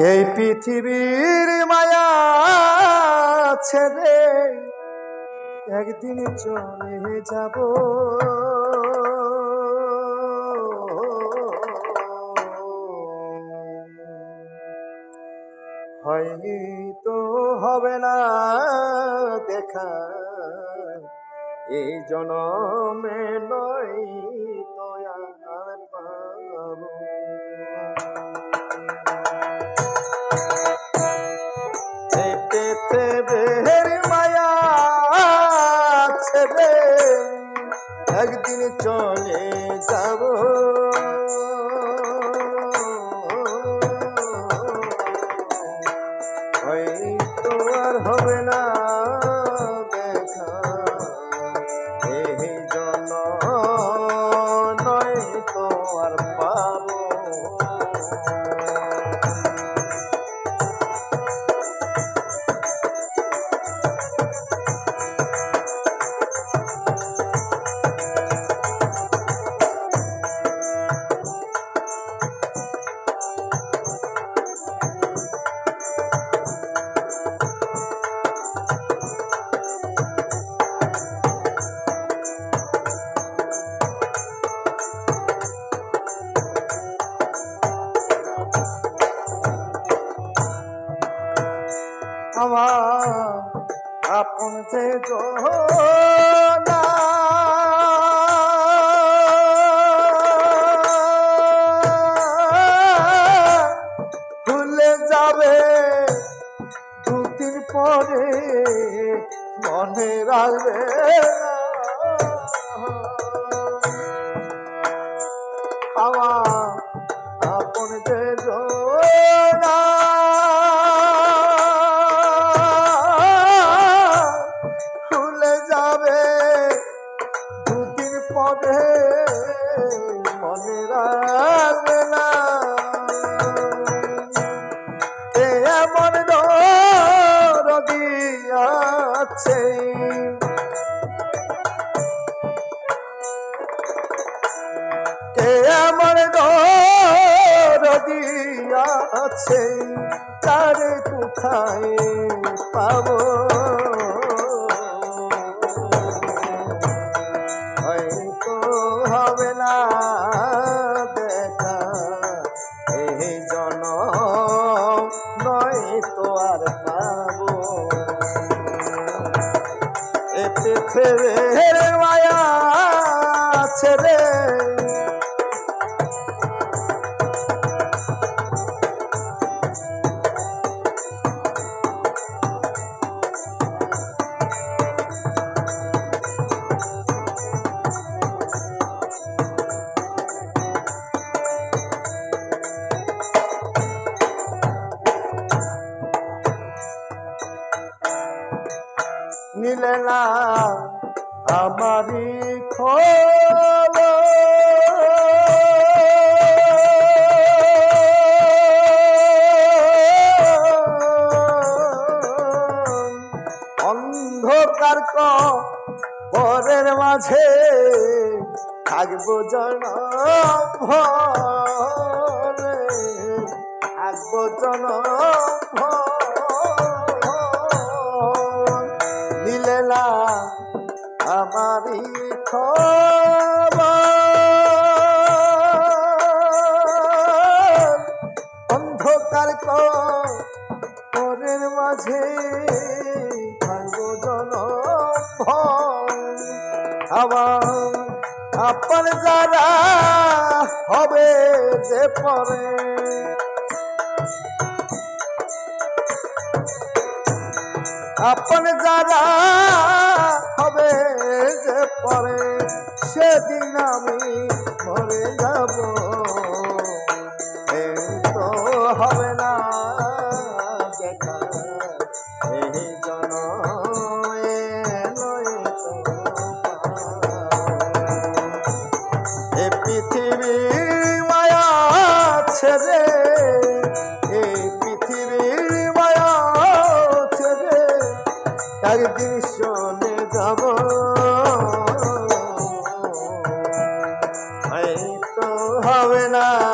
এই পৃথিবীর মায়া ছেড়ে একদিন চলে যাব। হয়তো হবে না দেখা। এই জনমে নয় তো আর পাবো। Música আমার আপন যে না ভুলে যাবে পরে মনে রাখবে না। আছে তার কোথায় পাবো? হয়তো হবে না দেখা, এই জন নয় তো আর পাবো। এ পৃথিবীর মায়া ছেড়ে আমারই অন্ধকার পরের মাঝে থাকব জন অন্ধকার পরের মাঝে থাকব জন আমার আপন যারা হবে যে পরে। আপন যারা পরে সেদিন আমি মরে যাব। হবে না।